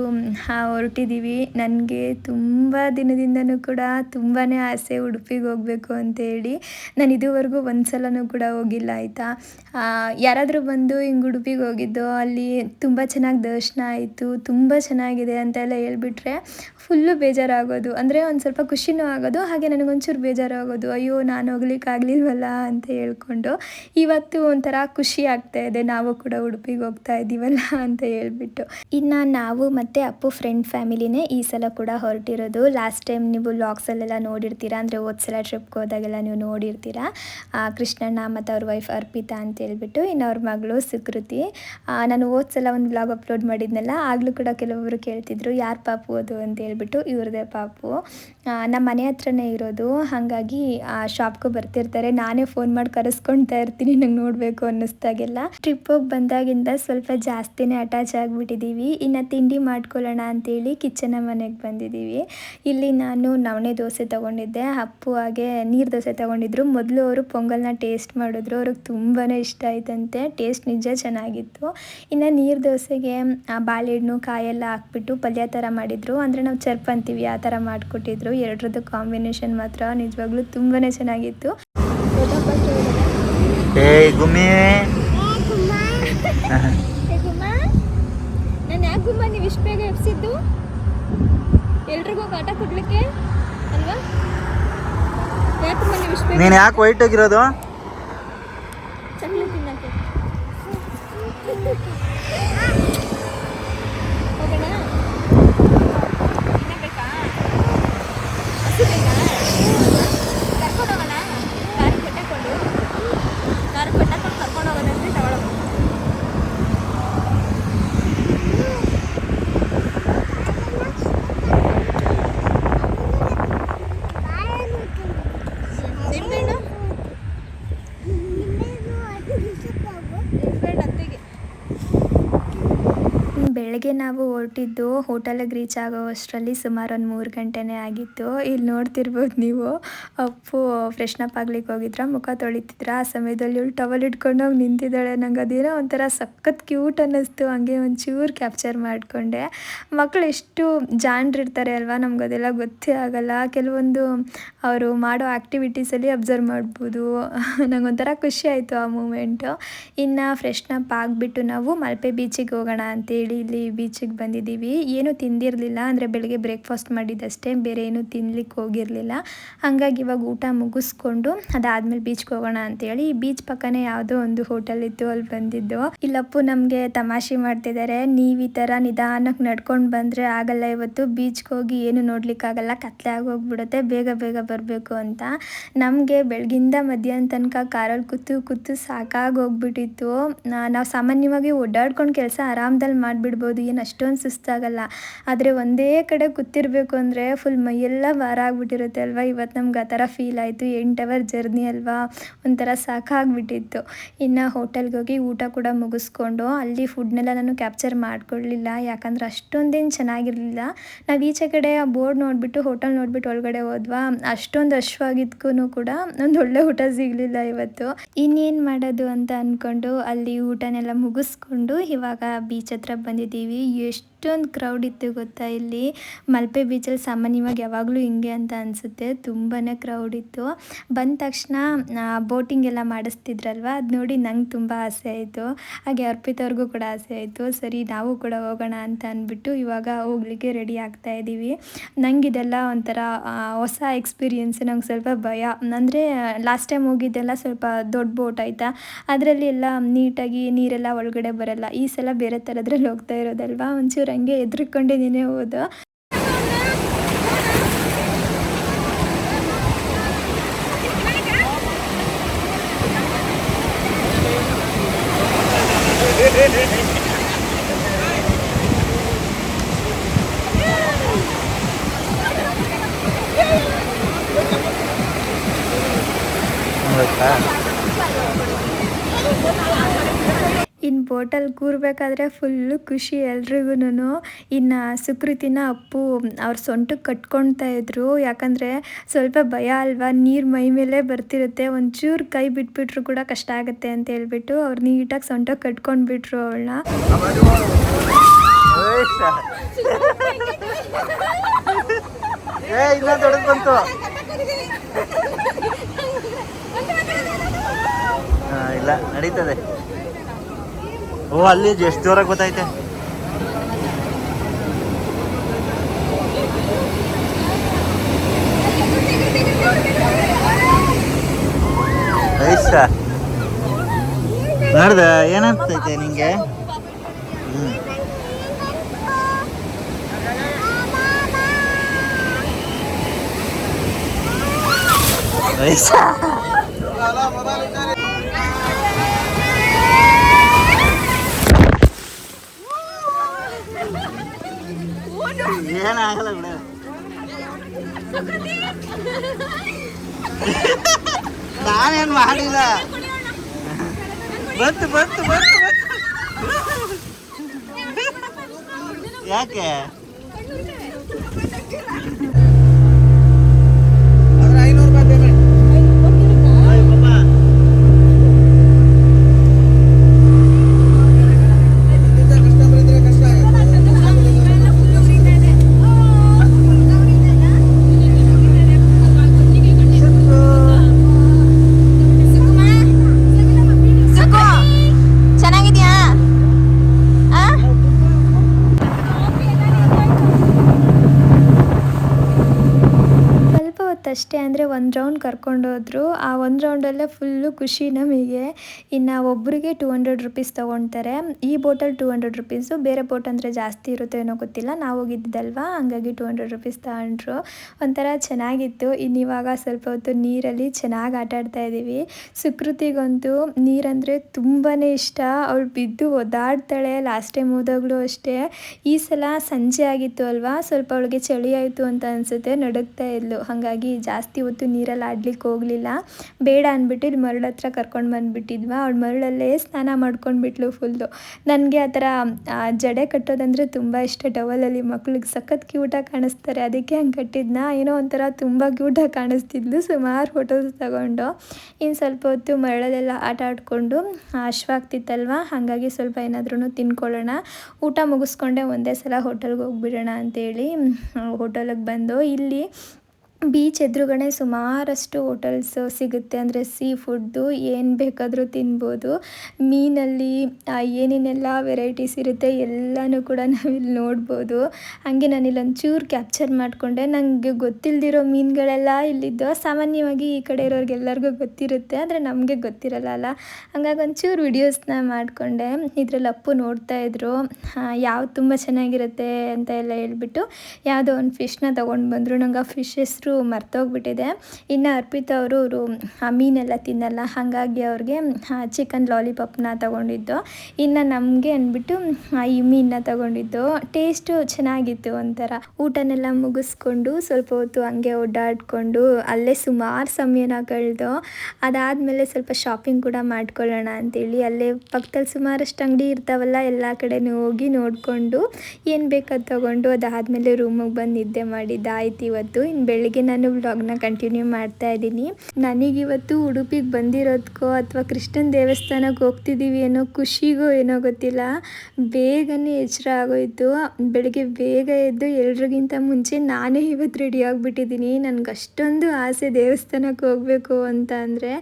ಹೊರಟಿದ್ದೀವಿ ನನಗೆ ತುಂಬ ದಿನದಿಂದನೂ ಕೂಡ ತುಂಬಾ ಆಸೆ ಉಡುಪಿಗೆ ಹೋಗಬೇಕು ಅಂತೇಳಿ. ನಾನು ಇದುವರೆಗೂ ಒಂದು ಸಲನೂ ಕೂಡ ಹೋಗಿಲ್ಲ, ಆಯಿತಾ? ಯಾರಾದರೂ ಬಂದು ಹಿಂಗೆ ಉಡುಪಿಗೆ ಹೋಗಿದ್ದು, ಅಲ್ಲಿ ತುಂಬ ಚೆನ್ನಾಗಿ ದರ್ಶನ ಆಯಿತು, ತುಂಬ ಚೆನ್ನಾಗಿದೆ ಅಂತೆಲ್ಲ ಹೇಳ್ಬಿಟ್ರೆ ಫುಲ್ಲು ಬೇಜಾರಾಗೋದು. ಅಂದರೆ ಒಂದು ಸ್ವಲ್ಪ ಖುಷಿನೂ ಆಗೋದು, ಹಾಗೆ ನನಗೊಂಚೂರು ಬೇಜಾರಾಗೋದು ಅಯ್ಯೋ, ನಾನು ಹೋಗ್ಲಿಕ್ಕೆ ಆಗಲಿಲ್ವಲ್ಲ ಅಂತ ಹೇಳ್ಕೊಂಡು, ಇವತ್ತು ಒಂಥರ ಖುಷಿ ಆಗ್ತಾ ಇದೆ, ನಾವು ಕೂಡ ಉಡುಪಿಗೆ ಹೋಗ್ತಾ ಇದ್ದೀವಲ್ಲ ಅಂತ ಹೇಳ್ಬಿಟ್ಟು. ಇನ್ನು ನಾವು ಮತ್ತು ಅಪ್ಪು ಫ್ರೆಂಡ್ ಫ್ಯಾಮಿಲಿನೇ ಈ ಸಲ ಕೂಡ ಹೊರಟಿರೋದು. ಲಾಸ್ಟ್ ಟೈಮ್ ನೀವು ಲಾಗ್ಸಲ್ಲೆಲ್ಲ ನೋಡಿರ್ತೀರಾ? ಅಂದರೆ ಸಲ ಟ್ರಿಪ್ಗೆ ಹೋದಾಗೆಲ್ಲ ನೀವು ನೋಡಿರ್ತೀರಾ? ಕೃಷ್ಣಣ್ಣ ಮತ್ತು ಅವ್ರ ವೈಫ್ ಅರ್ಪಿತಾ ಅಂತ ಹೇಳ್ಬಿಟ್ಟು, ಇನ್ನು ಅವ್ರ ಮಗಳು ಸುಕೃತಿ. ನಾನು ಸಲ ಒಂದು ಬ್ಲಾಗ್ ಅಪ್ಲೋಡ್ ಮಾಡಿದ್ನಲ್ಲ, ಆಗಲೂ ಕೂಡ ಕೆಲವೊಬ್ಬರು ಕೇಳ್ತಿದ್ರು, ಯಾರು ಪಾಪು ಅದು? ಅಂತ ಹೇಳ್ಬಿಟ್ಟು, ಇವ್ರದೇ ಪಾಪು. ನಮ್ಮ ಮನೆ ಹತ್ರನೇ ಇರೋದು, ಹಾಗಾಗಿ ಆ ಶಾಪ್ಗೂ ಬರ್ತಿರ್ತಾರೆ. ನಾನೇ ಫೋನ್ ಮಾಡಿ ಕರೆಸ್ಕೊಳ್ತಾ ಇರ್ತೀನಿ, ನಂಗೆ ನೋಡಬೇಕು ಅನ್ನಿಸ್ದಾಗೆಲ್ಲ. ಟ್ರಿಪ್ ಹೋಗಿ ಬಂದಾಗಿಂದ ಸ್ವಲ್ಪ ಜಾಸ್ತಿನೇ ಅಟ್ಯಾಚ್ ಆಗಿಬಿಟ್ಟಿದ್ದೀವಿ ಇನ್ನು ತಿಂಡಿ ಮಾಡ್ಕೊಳ್ಳೋಣ ಅಂತೇಳಿ ಕಿಚನ ಮನೆಗೆ ಬಂದಿದ್ದೀವಿ ಇಲ್ಲಿ ನಾನು ನವಣೆ ದೋಸೆ ತೊಗೊಂಡಿದ್ದೆ. ಅಪ್ಪು ಹಾಗೆ ನೀರು ದೋಸೆ ತೊಗೊಂಡಿದ್ರು. ಮೊದಲು ಅವರು ಪೊಂಗಲ್ನ ಟೇಸ್ಟ್ ಮಾಡಿದ್ರು. ಅವ್ರಿಗೆ ತುಂಬಾ ಇಷ್ಟ ಆಯ್ತಂತೆ. ಟೇಸ್ಟ್ ನಿಜ ಚೆನ್ನಾಗಿತ್ತು. ಇನ್ನು ನೀರು ದೋಸೆಗೆ ಬಾಳೆಹಣ್ಣು, ಕಾಯೆಲ್ಲ ಹಾಕ್ಬಿಟ್ಟು ಪಲ್ಯ ಥರ ಮಾಡಿದ್ರು. ಅಂದರೆ ನಾವು ಚರ್ಪ್ ಅಂತೀವಿ, ಆ ಥರ ಮಾಡಿಕೊಟ್ಟಿದ್ರು. ಎರಡರದ್ದು ಕಾಂಬಿನೇಷನ್ ಮಾತ್ರ ನಿಜವಾಗ್ಲೂ ತುಂಬಾ ಚೆನ್ನಾಗಿತ್ತು. ನಾನು ಯಾಕೆ ಗುಮ್ಮ? ನೀವು ಇಷ್ಟು ಬೇಗ ಎಪ್ಸಿದ್ದು ಎಲ್ರಿಗೂ ಕಾಟ ಕೊಡ್ಲಿಕ್ಕೆ ಅಲ್ವಾ? ನೀನು ಯಾಕೆ ವೈಟ್ ಆಗಿರೋದು? ಚಕ್ಲಿ ತಿನ್ನಕ್ಕೆ. ಹೋಗೋಣ? ಬೇಕಾ ಹಸು ಬೇಕಾ ಕರ್ಕೊಂಡು ಹೋಗೋಣ ಬೆಳಗ್ಗೆ ನಾವು ಹೊರಟಿದ್ದು ಹೋಟೆಲಿಗೆ ರೀಚ್ ಆಗೋ ಅಷ್ಟರಲ್ಲಿ ಸುಮಾರು ಒಂದು ಮೂರು ಗಂಟೆನೇ ಆಗಿತ್ತು. ಇಲ್ಲಿ ನೋಡ್ತಿರ್ಬೋದು ನೀವು. ಅಪ್ಪು ಫ್ರೆಶ್ನಪ್ ಆಗ್ಲಿಕ್ಕೆ ಹೋಗಿದ್ರ, ಮುಖ ತೊಳಿತಿದ್ರ. ಆ ಸಮಯದಲ್ಲಿ ಇವಳು ಟವಲ್ ಇಟ್ಕೊಂಡು ಹೋಗಿ ನಿಂತಿದ್ದಾಳೆ. ನಂಗೆ ಅದೇನೋ ಒಂಥರ ಸಖತ್ ಕ್ಯೂಟ್ ಅನ್ನಿಸ್ತು. ಹಂಗೆ ಒಂಚೂರು ಕ್ಯಾಪ್ಚರ್ ಮಾಡಿಕೊಂಡೆ. ಮಕ್ಕಳು ಎಷ್ಟು ಜಾಣ್ರಿರ್ತಾರೆ ಅಲ್ವಾ? ನಮ್ಗೆ ಅದೆಲ್ಲ ಗೊತ್ತೇ ಆಗಲ್ಲ. ಕೆಲವೊಂದು ಅವರು ಮಾಡೋ ಆ್ಯಕ್ಟಿವಿಟೀಸಲ್ಲಿ ಅಬ್ಸರ್ವ್ ಮಾಡ್ಬೋದು. ನಂಗೊಂಥರ ಖುಷಿ ಆಯಿತು ಆ ಮೂಮೆಂಟು ಇನ್ನು ಫ್ರೆಶ್ನಪ್ ಆಗಿಬಿಟ್ಟು ನಾವು ಮಲ್ಪೆ ಬೀಚಿಗೆ ಹೋಗೋಣ ಅಂತೇಳಿ ಇಲ್ಲಿ ಬೀಚಿಗೆ ಬಂದಿದ್ದೀವಿ. ಏನೂ ತಿಂದಿರಲಿಲ್ಲ, ಅಂದರೆ ಬೆಳಗ್ಗೆ ಬ್ರೇಕ್ಫಾಸ್ಟ್ ಮಾಡಿದ್ದಷ್ಟೇ, ಬೇರೆ ಏನೂ ತಿನ್ಲಿಕ್ಕೆ ಹೋಗಿರಲಿಲ್ಲ. ಹಾಗಾಗಿ ಇವಾಗ ಊಟ ಮುಗಿಸ್ಕೊಂಡು ಅದಾದ್ಮೇಲೆ ಬೀಚ್ಗೆ ಹೋಗೋಣ ಅಂತೇಳಿ ಈ ಬೀಚ್ ಪಕ್ಕನೇ ಯಾವುದೋ ಒಂದು ಹೋಟೆಲ್ ಇತ್ತು, ಅಲ್ಲಿ ಬಂದಿದ್ದು. ಇಲ್ಲಪ್ಪು ನಮಗೆ ತಮಾಷೆ ಮಾಡ್ತಿದ್ದಾರೆ ನೀವು ಈ ಥರ ನಿಧಾನಕ್ಕೆ ನಡ್ಕೊಂಡು ಬಂದರೆ ಆಗಲ್ಲ ಇವತ್ತು ಬೀಚ್ಗೆ ಹೋಗಿ ಏನು ನೋಡ್ಲಿಕ್ಕಾಗಲ್ಲ ಕತ್ಲೆ ಆಗೋಗ್ಬಿಡುತ್ತೆ, ಬೇಗ ಬೇಗ ಬರಬೇಕು ಅಂತ. ನಮಗೆ ಬೆಳಗಿಂದ ಮಧ್ಯಾಹ್ನ ತನಕ ಕಾರಲ್ಲಿ ಕೂತು ಕೂತು ಸಾಕಾಗಿ ಹೋಗ್ಬಿಟ್ಟಿತ್ತು. ನಾವು ಸಾಮಾನ್ಯವಾಗಿ ಓಡಾಡ್ಕೊಂಡು ಕೆಲಸ ಆರಾಮದಲ್ಲಿ ಮಾಡಿಬಿಡ್ಬೋದು ಏನು ಅಷ್ಟೊಂದು ಸುಸ್ತಾಗಲ್ಲ. ಆದರೆ ಒಂದೇ ಕಡೆ ಕೂತಿರ್ಬೇಕು ಅಂದರೆ ಫುಲ್ ಮೈಯೆಲ್ಲ ಭಾರ ಆಗ್ಬಿಟ್ಟಿರುತ್ತೆ ಅಲ್ವಾ? ಇವತ್ತು ನಮ್ಗೆ ಆ ಥರ ಫೀಲ್ ಆಯಿತು. ಎಂಟು ಅವರ್ ಜರ್ನಿ ಅಲ್ವಾ? ಒಂಥರ ಸಾಕಾಗ್ಬಿಟ್ಟಿತ್ತು. ಇನ್ನು ಹೋಟೆಲ್ಗೆ ಹೋಗಿ ಊಟ ಕೂಡ ಮುಗಿಸ್ಕೊಂಡು ಅಲ್ಲಿ ಫುಡ್ನೆಲ್ಲ ನಾನು ಕ್ಯಾಪ್ಚರ್ ಮಾಡ್ಕೊಳ್ಳಿಲ್ಲ. ಯಾಕಂದ್ರೆ ಅಷ್ಟೊಂದೇನು ಚೆನ್ನಾಗಿರಲಿಲ್ಲ. ನಾವು ಈಚೆ ಕಡೆ ಆ ಬೋರ್ಡ್ ನೋಡಿಬಿಟ್ಟು ಹೋಟೆಲ್ ನೋಡಿಬಿಟ್ಟು ಒಳಗಡೆ ಹೋದ್ವಾ? ಅಷ್ಟೊಂದು ಅಶ್ವಾಗಿದ್ಕೂ ಕೂಡ ಒಂದು ಒಳ್ಳೆ ಊಟ ಸಿಗಲಿಲ್ಲ ಇವತ್ತು. ಇನ್ನೇನು ಮಾಡೋದು ಅಂತ ಅಂದ್ಕೊಂಡು ಅಲ್ಲಿ ಊಟನೆಲ್ಲ ಮುಗಿಸ್ಕೊಂಡು ಇವಾಗ ಬೀಚ್ ಹತ್ರ ಬಂದಿದ್ದೀವಿ. ಮಾಡ್ತೀವಿ ಎಷ್ಟು ಎಷ್ಟೊಂದು ಕ್ರೌಡ್ ಇತ್ತು ಗೊತ್ತಾ ಇಲ್ಲಿ? ಮಲ್ಪೆ ಬೀಚಲ್ಲಿ ಸಾಮಾನ್ಯವಾಗಿ ಯಾವಾಗಲೂ ಹಿಂಗೆ ಅಂತ ಅನಿಸುತ್ತೆ. ತುಂಬಾ ಕ್ರೌಡ್ ಇತ್ತು. ಬಂದ ತಕ್ಷಣ ಬೋಟಿಂಗ್ ಎಲ್ಲ ಮಾಡಿಸ್ತಿದ್ರಲ್ವ? ಅದು ನೋಡಿ ನಂಗೆ ತುಂಬ ಆಸೆ ಆಯಿತು. ಹಾಗೆ ಅರ್ಪಿತವ್ರಿಗೂ ಕೂಡ ಆಸೆ ಆಯಿತು. ಸರಿ, ನಾವು ಕೂಡ ಹೋಗೋಣ ಅಂತ ಅಂದ್ಬಿಟ್ಟು ಇವಾಗ ಹೋಗ್ಲಿಕ್ಕೆ ರೆಡಿ ಆಗ್ತಾ ಇದ್ದೀವಿ ನಂಗೆ ಇದೆಲ್ಲ ಒಂಥರ ಹೊಸ ಎಕ್ಸ್ಪೀರಿಯೆನ್ಸ್ ನಂಗೆ ಸ್ವಲ್ಪ ಭಯ. ಅಂದರೆ ಲಾಸ್ಟ್ ಟೈಮ್ ಹೋಗಿದ್ದೆಲ್ಲ ಸ್ವಲ್ಪ ದೊಡ್ಡ ಬೋಟ್ ಆಯಿತಾ? ಅದರಲ್ಲಿ ಎಲ್ಲ ನೀಟಾಗಿ ನೀರೆಲ್ಲ ಒಳಗಡೆ ಬರಲ್ಲ. ಈ ಸಲ ಬೇರೆ ಥರದ್ರಲ್ಲಿ ಹೋಗ್ತಾ ಇರೋದಲ್ವಾ? ಒಂಚೂರು ಹಂಗೆ ಎದ್ರಿಕೊಂಡಿದ್ದೀನಿ ಹೋದ. ಇನ್ನು ಬೋಟಲ್ಲಿ ಕೂರ್ಬೇಕಾದ್ರೆ ಫುಲ್ಲು ಖುಷಿ ಎಲ್ರಿಗೂ ಇನ್ನು ಸುಕೃತಿನ ಅಪ್ಪು ಅವ್ರ ಸೊಂಟಕ್ಕೆ ಕಟ್ಕೊಳ್ತಾ ಇದ್ರು. ಯಾಕಂದರೆ ಸ್ವಲ್ಪ ಭಯ ಅಲ್ವಾ? ನೀರು ಮೈ ಮೇಲೆ ಬರ್ತಿರುತ್ತೆ. ಒಂಚೂರು ಕೈ ಬಿಟ್ಬಿಟ್ರು ಕೂಡ ಕಷ್ಟ ಆಗುತ್ತೆ ಅಂತ ಹೇಳ್ಬಿಟ್ಟು ಅವ್ರು ನೀಟಾಗಿ ಸೊಂಟಕ್ಕೆ ಕಟ್ಕೊಂಡ್ಬಿಟ್ರು ಅವಳನ್ನ ಏ ಇಲ್ಲ ದೊಡ್ಡದು ಬಂತು. ಹಾ, ಇಲ್ಲ ನಡೀತದೆ. ಓ ಅಲ್ಲಿ ಎಷ್ಟು ಜೋರಾಗಿ ಗೊತ್ತೈತೆ ಐಸ. ನೋಡ್ದ ಏನಾಗ್ತೈತೆ ನಿಂಗೆ? ಹ್ಮ್. ಏನಾಗಲ್ಲ ಬಿಡ ನಾನೇನ್ ಮಾಡಿಲ್ಲ ಬಂತು ಬಂತು ಬಂತು ಬಂತು ಯಾಕೆ ಅಯ್ಯ್ ಪಾಪ. ಚೆನ್ನಾಗಿದ್ಯಾ ಹೊತ್ತಷ್ಟೇ ಅಂದರೆ ಒಂದು ರೌಂಡ್ ಕರ್ಕೊಂಡೋದ್ರು ಆ ಒಂದು ರೌಂಡಲ್ಲೇ ಫುಲ್ಲು ಖುಷಿ ನಮಗೆ. ಇನ್ನು ಒಬ್ಬರಿಗೆ ಟೂ ಹಂಡ್ರೆಡ್ ರುಪೀಸ್ ತೊಗೊಳ್ತಾರೆ ಈ ಬೋಟಲ್ ಟೂ ಹಂಡ್ರೆಡ್ ರುಪೀಸು ಬೇರೆ ಬೋಟ್ ಅಂದರೆ ಜಾಸ್ತಿ ಇರುತ್ತೆ ಏನೋ ಗೊತ್ತಿಲ್ಲ. ನಾವು ಹೋಗಿದ್ದಲ್ವಾ ಹಂಗಾಗಿ ಟೂ ಹಂಡ್ರೆಡ್ ರುಪೀಸ್ ತಗೊಂಡ್ರು. ಒಂಥರ ಚೆನ್ನಾಗಿತ್ತು. ಇನ್ನಿವಾಗ ಸ್ವಲ್ಪ ಹೊತ್ತು ನೀರಲ್ಲಿ ಚೆನ್ನಾಗಿ ಆಟ ಆಡ್ತಾ ಇದ್ದೀವಿ ಸುಕೃತಿಗಂತೂ ನೀರಂದರೆ ತುಂಬಾ ಇಷ್ಟ. ಅವಳು ಬಿದ್ದು ಒದ್ದಾಡ್ತಾಳೆ. ಲಾಸ್ಟ್ ಟೈಮ್ ಹೋದಾಗಲೂ ಅಷ್ಟೇ. ಈ ಸಲ ಸಂಜೆ ಆಗಿತ್ತು ಅಲ್ವಾ? ಸ್ವಲ್ಪ ಅವಳಿಗೆ ಚಳಿ ಆಯಿತು ಅಂತ ಅನಿಸುತ್ತೆ. ನಡುಗ್ತಾ ಇದ್ಲು. ಹಾಗಾಗಿ ಜಾಸ್ತಿ ಹೊತ್ತು ನೀರಲ್ಲಿ ಆಡ್ಲಿಕ್ಕೆ ಹೋಗಲಿಲ್ಲ. ಬೇಡ ಅಂದ್ಬಿಟ್ಟು ಇಲ್ಲಿ ಮರಳು ಹತ್ರ ಕರ್ಕೊಂಡು ಬಂದುಬಿಟ್ಟಿದ್ವಾ. ಅವಳು ಮರಳಲ್ಲೇ ಸ್ನಾನ ಮಾಡ್ಕೊಂಡ್ಬಿಟ್ಲು ಫುಲ್ಲು ನನಗೆ ಆ ಥರ ಜಡೆ ಕಟ್ಟೋದಂದರೆ ತುಂಬ ಇಷ್ಟ. ಟವಲಲ್ಲಿ ಮಕ್ಳಿಗೆ ಸಖತ್ ಕ್ಯೂಟಾಗಿ ಕಾಣಿಸ್ತಾರೆ. ಅದಕ್ಕೆ ಹಂಗೆ ಕಟ್ಟಿದ್ನ? ಏನೋ ಒಂಥರ ತುಂಬ ಕ್ಯೂಟಾಗಿ ಕಾಣಿಸ್ತಿದ್ಲು. ಸುಮಾರು ಫೋಟೋಸ್ ತಗೊಂಡು ಇನ್ನು ಸ್ವಲ್ಪ ಹೊತ್ತು ಮರಳಲ್ಲೆಲ್ಲ ಆಟ ಆಡಿಕೊಂಡು ಹಶ್ವಾಗ್ತಿತ್ತಲ್ವ ಹಾಗಾಗಿ ಸ್ವಲ್ಪ ಏನಾದ್ರೂ ತಿನ್ಕೊಳ್ಳೋಣ. ಊಟ ಮುಗಿಸ್ಕೊಂಡೆ ಒಂದೇ ಸಲ ಹೋಟೆಲ್ಗೆ ಹೋಗ್ಬಿಡೋಣ ಅಂತೇಳಿ ಹೋಟೆಲಿಗೆ ಬಂದು ಇಲ್ಲಿ ಬೀಚ್ ಎದುರುಗಡೆ ಸುಮಾರಷ್ಟು ಹೋಟೆಲ್ಸ್ ಸಿಗುತ್ತೆ. ಅಂದರೆ ಸೀ ಫುಡ್ಡು ಏನು ಬೇಕಾದರೂ ತಿನ್ಬೋದು. ಮೀನಲ್ಲಿ ಏನೇನೆಲ್ಲ ವೆರೈಟೀಸ್ ಇರುತ್ತೆ ಎಲ್ಲನೂ ಕೂಡ ನಾವಿಲ್ಲಿ ನೋಡ್ಬೋದು. ಹಾಗೆ ನಾನು ಚೂರು ಕ್ಯಾಪ್ಚರ್ ಮಾಡಿಕೊಂಡೆ. ನನಗೆ ಗೊತ್ತಿಲ್ಲದಿರೋ ಮೀನುಗಳೆಲ್ಲ ಇಲ್ಲಿದ್ದು. ಸಾಮಾನ್ಯವಾಗಿ ಈ ಕಡೆ ಇರೋರಿಗೆಲ್ಲರಿಗೂ ಗೊತ್ತಿರುತ್ತೆ, ಆದರೆ ನಮಗೆ ಗೊತ್ತಿರಲ್ಲ ಅಲ್ಲ. ಹಂಗಾಗಿ ಒಂಚೂರು ವಿಡಿಯೋಸ್ನ ಮಾಡಿಕೊಂಡೆ. ಇದರಲ್ಲಿ ಅಪ್ಪು ನೋಡ್ತಾ ಇದ್ರು. ಯಾವ್ದು ತುಂಬ ಚೆನ್ನಾಗಿರುತ್ತೆ ಅಂತ ಎಲ್ಲ ಹೇಳ್ಬಿಟ್ಟು ಯಾವುದೋ ಒಂದು ಫಿಶ್ನ ತೊಗೊಂಡು ಬಂದರು. ನಂಗೆ ಆ ಫಿಶ್ ಹೆಸರು ಮರ್ತೋಗ್ಬಿಟ್ಟಿದೆ. ಇನ್ನು ಅರ್ಪಿತಾ ಅವರು ಅವರು ಮೀನೆಲ್ಲ ತಿನ್ನಲ್ಲ. ಹಾಗಾಗಿ ಅವ್ರಿಗೆ ಚಿಕನ್ ಲಾಲಿಪಾಪ್ನ ತೊಗೊಂಡಿದ್ದು. ಇನ್ನು ನಮಗೆ ಅಂದ್ಬಿಟ್ಟು ಈ ಮೀನನ್ನ ತೊಗೊಂಡಿದ್ದು. ಟೇಸ್ಟು ಚೆನ್ನಾಗಿತ್ತು ಒಂಥರ. ಊಟನೆಲ್ಲ ಮುಗಿಸ್ಕೊಂಡು ಸ್ವಲ್ಪ ಹೊತ್ತು ಹಂಗೆ ಓಡಾಡಿಕೊಂಡು ಅಲ್ಲೇ ಸುಮಾರು ಸಮಯನ ಕಳೆದು, ಅದಾದಮೇಲೆ ಸ್ವಲ್ಪ ಶಾಪಿಂಗ್ ಕೂಡ ಮಾಡ್ಕೊಳ್ಳೋಣ ಅಂತೇಳಿ ಅಲ್ಲೇ ಪಕ್ಕದಲ್ಲಿ ಸುಮಾರಷ್ಟು ಅಂಗಡಿ ಇರ್ತಾವಲ್ಲ ಎಲ್ಲ ಕಡೆನೂ ಹೋಗಿ ನೋಡಿಕೊಂಡು ಏನು ಬೇಕಾದ ತೊಗೊಂಡು ಅದಾದಮೇಲೆ ರೂಮಿಗೆ ಬಂದು ನಿದ್ದೆ ಮಾಡಿದ್ದಾಯ್ತು ಇವತ್ತು. ಇನ್ನು ಬೆಳಿಗ್ಗೆ ನಾನು ವ್ಲಾಗ್ನ ಕಂಟಿನ್ಯೂ ಮಾಡ್ತಾ ಇದ್ದೀನಿ. ನನಗಿವತ್ತು ಉಡುಪಿಗೆ ಬಂದಿರೋದಕ್ಕೋ ಅಥವಾ ಕೃಷ್ಣನ್ ದೇವಸ್ಥಾನಕ್ಕೆ ಹೋಗ್ತಿದ್ದೀವಿ ಅನ್ನೋ ಖುಷಿಗೋ ಏನೋ ಗೊತ್ತಿಲ್ಲ. ಬೇಗನೆ ಎಚ್ಚರ ಆಗೋಯ್ತು. ಬೆಳಗ್ಗೆ ಬೇಗ ಎದ್ದು ಎಲ್ರಿಗಿಂತ ಮುಂಚೆ ನಾನೇ ಇವತ್ತು ರೆಡಿ ಆಗಿಬಿಟ್ಟಿದ್ದೀನಿ. ನನಗೆ ಅಷ್ಟೊಂದು ಆಸೆ ದೇವಸ್ಥಾನಕ್ಕೆ ಹೋಗಬೇಕು ಅಂತ ಅಂದರೆ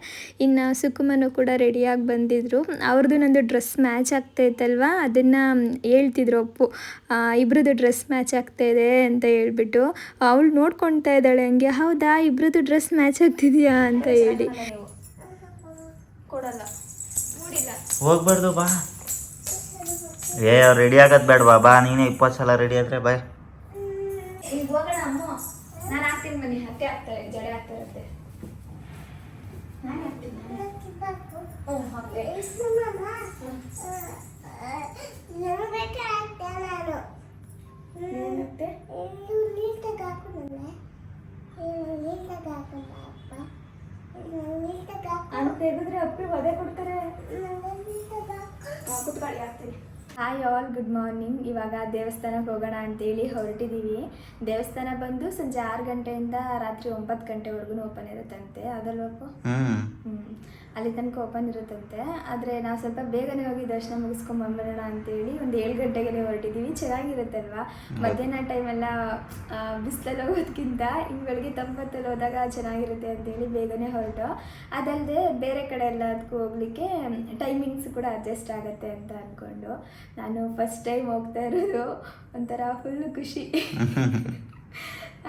ಇನ್ನು ಸುಕುಮನು ಕೂಡ ರೆಡಿಯಾಗಿ ಬಂದಿದ್ರು. ಅವ್ರದ್ದು ನಂದು ಡ್ರೆಸ್ ಮ್ಯಾಚ್ ಆಗ್ತಾ ಇತ್ತಲ್ವ? ಅದನ್ನು ಹೇಳ್ತಿದ್ರು ಇಬ್ಬರದ್ದು ಇಬ್ರದ್ದು ಡ್ರೆಸ್ ಮ್ಯಾಚ್ ಆಗ್ತಾ ಇದೆ ಅಂತ ಹೇಳ್ಬಿಟ್ಟು. ಅವಳು ನೋಡ್ಕೊಳ್ತಾ ಇದ್ದಾಳೆ ಹಂಗೆ ಹೌದಾ ಇಬ್ಬರದ್ದು ಡ್ರೆಸ್ ಮ್ಯಾಚ್ ಆಗ್ತಿದೆಯಾ? ಅಂತ ಹೇಳಿ. ಕೊಡಲ್ಲ. ಹೋಗ್ಬಾರ್ದು ಬಾ. ಏ ಅವ್ರು ರೆಡಿ ಆಗೋದು ಬೇಡ ಬಾ ಬಾ. ನೀನೇ ಇಪ್ಪತ್ತು ಸಲ ರೆಡಿ ಆದರೆ ಬಾಯ್ ಈಗ ಹಣ್ಣು ತೆಗೆದ್ರೆ ಅಪ್ಪಿ ಒದೆ ಕೊಡ್ತಾರೆ. ಕುತ್ಕೊಳ್ಳಿ ಹಾಕ್ತೀನಿ ಹಾಯ್ ಆಲ್ ಗುಡ್ ಮಾರ್ನಿಂಗ್ ಇವಾಗ ದೇವಸ್ಥಾನಕ್ಕೆ ಹೋಗೋಣ ಅಂತೇಳಿ ಹೊರಟಿದ್ದೀವಿ ದೇವಸ್ಥಾನ ಬಂದು ಸಂಜೆ ಆರು ಗಂಟೆಯಿಂದ ರಾತ್ರಿ ಒಂಬತ್ತು ಗಂಟೆವರೆಗೂ ಓಪನ್ ಇರುತ್ತಂತೆ. ಅದಲ್ವಪ್ಪ ಹ್ಞೂ ಹ್ಞೂ ಅಲ್ಲಿ ತನಕ ಓಪನ್ ಇರುತ್ತಂತೆ. ಆದರೆ ನಾವು ಸ್ವಲ್ಪ ಬೇಗನೆ ಹೋಗಿ ದರ್ಶನ ಮುಗಿಸ್ಕೊಂಡು ಬಂದ್ಬಿಡೋಣ ಅಂತೇಳಿ ಒಂದು ಏಳು ಗಂಟೆಗೆ ಹೊರಟಿದ್ದೀವಿ ಚೆನ್ನಾಗಿರುತ್ತಲ್ವಾ? ಮಧ್ಯಾಹ್ನ ಟೈಮೆಲ್ಲ ಬಿಸಿಲಲ್ಲಿ ಹೋಗೋದಕ್ಕಿಂತ ಇನ್ನು ಬೆಳಗ್ಗೆ ತಂಪತ್ತಲ್ಲಿ ಹೋದಾಗ ಚೆನ್ನಾಗಿರುತ್ತೆ ಅಂತೇಳಿ ಬೇಗನೆ ಹೊರಟು. ಅದಲ್ಲದೆ ಬೇರೆ ಕಡೆ ಎಲ್ಲದಕ್ಕೂ ಹೋಗ್ಲಿಕ್ಕೆ ಟೈಮಿಂಗ್ಸ್ ಕೂಡ ಅಡ್ಜಸ್ಟ್ ಆಗುತ್ತೆ ಅಂತ ಅಂದ್ಕೊಂಡು ನಾನು ಫಸ್ಟ್ ಟೈಮ್ ಹೋಗ್ತಾ ಇರೋದು ಒಂಥರ ಫುಲ್ಲು ಖುಷಿ.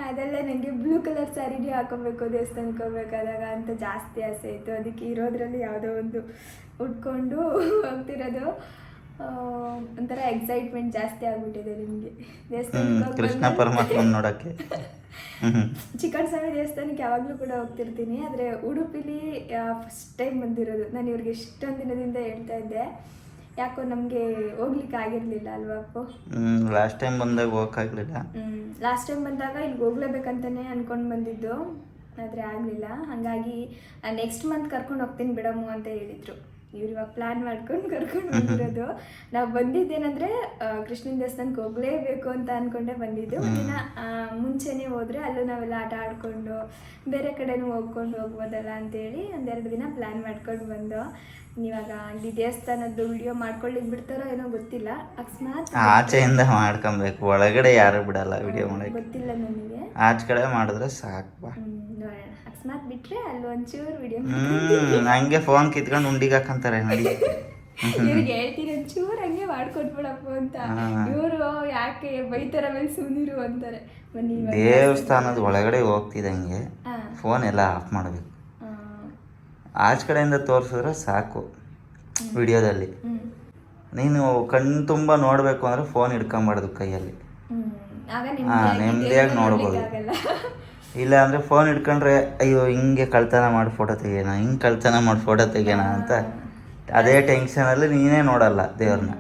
ಅದೆಲ್ಲ ನನಗೆ ಬ್ಲೂ ಕಲರ್ ಸ್ಯಾರಿನೇ ಹಾಕೋಬೇಕು ದೇವಸ್ಥಾನಕ್ಕೆ ಹೋಗ್ಬೇಕಾದಾಗ ಅಂತ ಜಾಸ್ತಿ ಆಸೆ ಇತ್ತು. ಅದಕ್ಕೆ ಇರೋದ್ರಲ್ಲಿ ಯಾವುದೋ ಒಂದು ಉಟ್ಕೊಂಡು ಹೋಗ್ತಿರೋದು. ಒಂಥರ ಎಕ್ಸೈಟ್ಮೆಂಟ್ ಜಾಸ್ತಿ ಆಗ್ಬಿಟ್ಟಿದೆ ನಿಮಗೆ. ದೇವಸ್ಥಾನಕ್ಕೆ ಕೃಷ್ಣ ನೋಡೋಕ್ಕೆ. ಚಿಕ್ಕಣ ಸ್ವಾಮಿ ದೇವಸ್ಥಾನಕ್ಕೆ ಯಾವಾಗಲೂ ಕೂಡ ಹೋಗ್ತಿರ್ತೀನಿ. ಆದರೆ ಉಡುಪಿಲಿ ಫಸ್ಟ್ ಟೈಮ್ ಬಂದಿರೋದು. ನಾನು ಇವ್ರಿಗೆ ಎಷ್ಟೊಂದು ದಿನದಿಂದ ಹೇಳ್ತಾ ಇದ್ದೆ. ಯಾಕೋ ನಮಗೆ ಹೋಗ್ಲಿಕ್ಕೆ ಆಗಿರಲಿಲ್ಲ ಅಲ್ವಾ ಅಪ್ಪು? ಲಾಸ್ಟ್ ಟೈಮ್ ಬಂದಾಗ ಹೋಗಕ್ಕಾಗಲಿಲ್ಲ ಲಾಸ್ಟ್ ಟೈಮ್ ಬಂದಾಗ ಇಲ್ಲಿಗೆ ಹೋಗ್ಲೇಬೇಕಂತಾನೆ ಅನ್ಕೊಂಡು ಬಂದಿದ್ದು ಆದರೆ ಆಗಲಿಲ್ಲ. ಹಾಗಾಗಿ ನೆಕ್ಸ್ಟ್ ಮಂತ್ ಕರ್ಕೊಂಡು ಹೋಗ್ತೀನಿ ಬಿಡಮ್ಮು ಅಂತ ಹೇಳಿದರು. ಇವ್ರು ಇವಾಗ ಪ್ಲ್ಯಾನ್ ಮಾಡ್ಕೊಂಡು ಕರ್ಕೊಂಡು ಬಂದಿರೋದು. ನಾವು ಬಂದಿದ್ದೇನೆಂದರೆ ಕೃಷ್ಣನ ದೇವಸ್ಥಾನಕ್ಕೆ ಹೋಗಲೇಬೇಕು ಅಂತ ಅಂದ್ಕೊಂಡೆ ಬಂದಿದ್ದು. ಒಂದಿನ ಮುಂಚೆನೆ ಮುಂಚೆನೇ ಹೋದರೆ ಅಲ್ಲೂ ನಾವೆಲ್ಲ ಆಟ ಆಡಿಕೊಂಡು ಬೇರೆ ಕಡೆನೂ ಹೋಗ್ಕೊಂಡು ಹೋಗ್ಬೋದಲ್ಲ ಅಂತೇಳಿ ಒಂದೆರಡು ದಿನ ಪ್ಲ್ಯಾನ್ ಮಾಡ್ಕೊಂಡು ಬಂದು ಇವಾಗ ಅಲ್ಲಿ ದೇವಸ್ಥಾನದ್ದು ವಿಡಿಯೋ ಮಾಡ್ಕೊಳ್ಳಿಕ್ಕೆ ಬಿಡ್ತಾರೋ ಏನೋ ಗೊತ್ತಿಲ್ಲ. ಅಕಸ್ಮಾತ್ ಆಚೆಯಿಂದ ಮಾಡ್ಕೊಬೇಕು. ಒಳಗಡೆ ಯಾರು ಬಿಡಲ್ಲ ವಿಡಿಯೋ ಮಾಡಕ್ಕೆ. ಗೊತ್ತಿಲ್ಲ ನನಗೆ. ಆಚೆ ಕಡೆ ಮಾಡಿದ್ರೆ ಸಾಕು ಬಾ. ಹ್ಮ್, ಅಕಸ್ಮಾತ್ ಬಿಟ್ರೆ ಅಲ್ಲಿ ಒಂಚೂರು ವಿಡಿಯೋ ಹ್ಞೂ ಹಂಗೆ ಫೋನ್ ಕಿತ್ಕೊಂಡು ಉಂಡಿಗೆ ಹಾಕಂತಾರೆ ನೋಡಿ. ಇವ್ರಿಗೆ ಹೇಳ್ತೀನಿ ಒಂಚೂರು ಹಂಗೆ ಮಾಡ್ಕೊಟ್ಬಿಡಪ್ಪ ಅಂತ. ಇವರು ಯಾಕೆ ಬೈತಾರ ಮೇಲೆ ಸುಮ್ಮನಿರು ಅಂತಾರೆ. ದೇವಸ್ಥಾನದ ಒಳಗಡೆ ಹೋಗ್ತಿದ್ದಂಗೆ. ಫೋನ್ ಎಲ್ಲ ಆಫ್ ಮಾಡಬೇಕು. ಆಚೆ ಕಡೆಯಿಂದ ತೋರಿಸಿದ್ರೆ ಸಾಕು ವಿಡಿಯೋದಲ್ಲಿ. ನೀನು ಕಣ್ಣು ತುಂಬ ನೋಡಬೇಕು ಅಂದರೆ ಫೋನ್ ಹಿಡ್ಕೊಂಬಾರ್ದು ಕೈಯಲ್ಲಿ. ಹಾಂ ನೆಮ್ಮದಿಯಾಗಿ ನೋಡ್ಬೋದು. ಇಲ್ಲ ಅಂದರೆ ಫೋನ್ ಹಿಡ್ಕೊಂಡ್ರೆ ಅಯ್ಯೋ ಹಿಂಗೆ ಕಳ್ತನ ಮಾಡಿ ಫೋಟೋ ತೆಗಿಯೋಣ ಹಿಂಗೆ ಕಳ್ತನ ಮಾಡಿ ಫೋಟೋ ತೆಗಿಯೋಣ ಅಂತ. ಅದೇ ಟೆನ್ಷನಲ್ಲಿ ನೀನೇ ನೋಡಲ್ಲ ದೇವ್ರನ್ನ.